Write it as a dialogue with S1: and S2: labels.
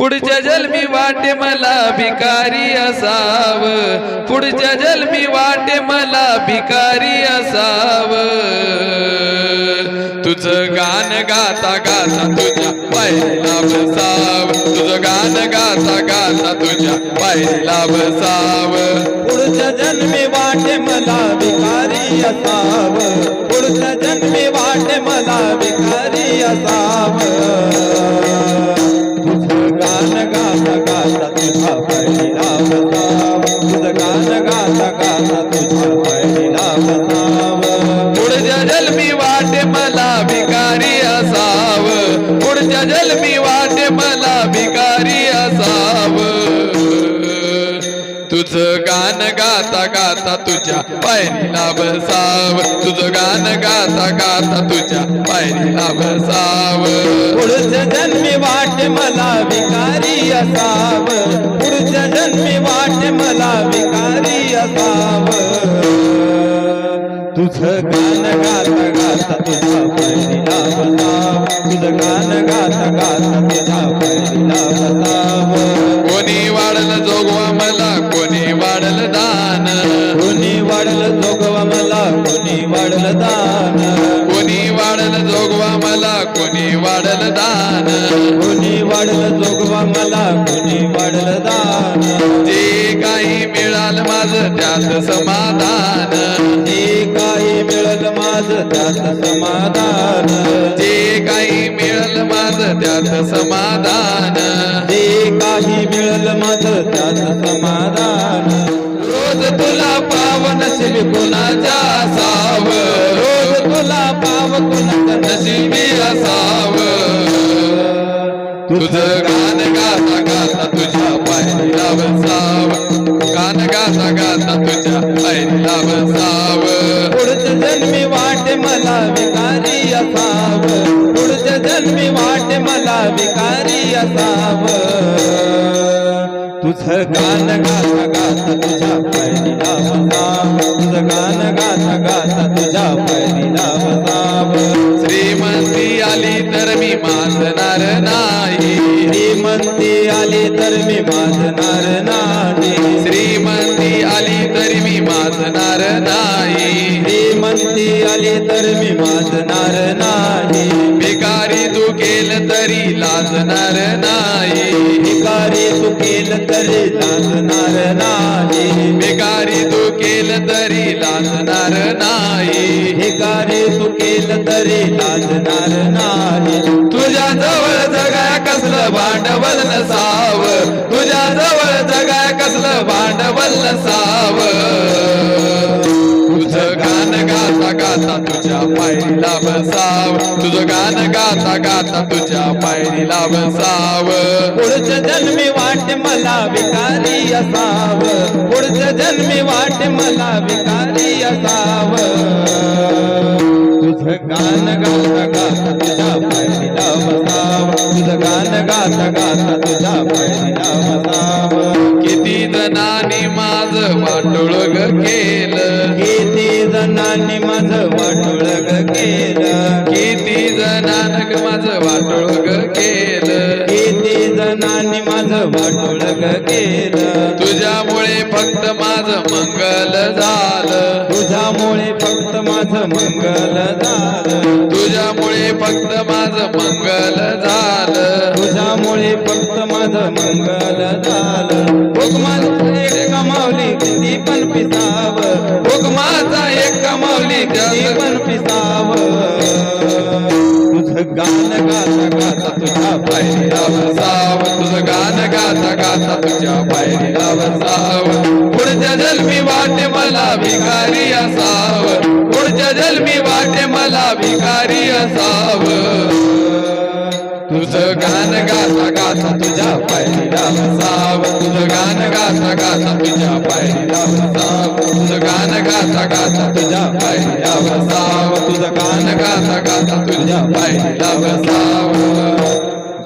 S1: पुढच्या जन्मी वाटे मला भिकारी असाव. पुढच्या जन्मी वाटे मला भिकारी असाव. तुझं गाण गाता गाता तुझ्या पायरीला बसाव. तुझं गाण गाता गाता तुझ्या पायरीला बसाव.
S2: पुढच्या जन्मी वाटे मला भिकारी असाव. पुढच्या जन्मी वाटे मला भिकारी असाव. तुझं गाण गाता गाता तुझ्या पायरीला बसाव तुझं गाण गाता गाता तुझ्या पायरीला बसाव
S1: पुढच्या जन्मी वाट मला विकारी असाव. पुढच्या जन्मी वाट मला विकारी असाव. तुझं गाण गाता गाता तुझ्या पायरीला बसाव तुझं गाण गाता गाता तुझ्या पायरीला बसाव कोणी वाढलं जोगवा दान.
S2: कोणी वाढल जोगवा मला कोणी वाढल दान.
S1: कोणी वाढलं जोगवा मला कोणी वाढलं दान. जे काही मिळाल माझ त्यात समाधान.
S2: जे काही मिळल माझ त्यात समाधान.
S1: जे काही मिळाल माझ त्यात समाधान.
S2: जे काही मिळल माझ त्यात समाधान.
S1: तुझं गाण गाता गाता तुझ्या पायरीला बसाव गाण गाता गाता तुझ्या पायरीला बसाव
S2: पुढच्या जन्मी वाटे मला विकारी असाव. पुढच्या जन्मी वाटे मला विकारी असाव. तुझं गाण गाता गाता तुझ्या पैरीला बसाव तुझं गाण गाता गाता तुझ्या पैरीला बसाव
S1: केलं तरी लाजणार नाही.
S2: भिकारी तू केलं तरी लाजणार नाही.
S1: भिकारी तू केलं तरी लाजणार नाही.
S2: भिकारी तू केलं तरी लाजणार नाही.
S1: तुझ्या जवळ जगाय कसलं भांडवल नसाव. तुझ्या जवळ जगाय कसलं भांडवल नसाव. गाता तुझ्या पायरीला बसाव. तुझं गाण गाता गाता तुझ्या पायरीला बसाव.
S2: पुढच्या जन्मी वाट मला विकारी असाव. पुढच्या जन्मी वाट मला विकारी असाव. तुझं गाण गाता गाता तुझ्या पायरीला बसाव. तुझं गाण गाता गाता तुझ्या पायरीला बसाव.
S1: किती जणांनी माझ वाटोळ केलं.
S2: किती जणांनी माझं वाटोळ ग केलं
S1: तुझ्यामुळे फक्त माझं मंगल झालं.
S2: तुझ्यामुळे फक्त माझं मंगल झालं.
S1: तुझ्यामुळे फक्त माझं मंगल झालं.
S2: तुझ्यामुळे फक्त माझं मंगल झालं. हुकमाचं एक कमावली किती पण पिसाव.
S1: हुकमाचा एक कमावली
S2: किती पण पिसाव. तुझं गाणं गाता
S1: गाता गाता तुझ्या पायरीला बसाव पुढच्या जन्मी वाटे मला भिकारी असाव. पुढच्या जन्मी वाटे मला भिकारी असाव. तुझं गाण गाता गाता तुझ्या पायरीला बसाव तुझं गाणं गाता गाता तुझ्या पायरीला बसाव तुझं गाणं गाता गाता तुझ्या पायरीला बसाव तुझं गाणं गाता गाता तुझ्या पायरीला बसाव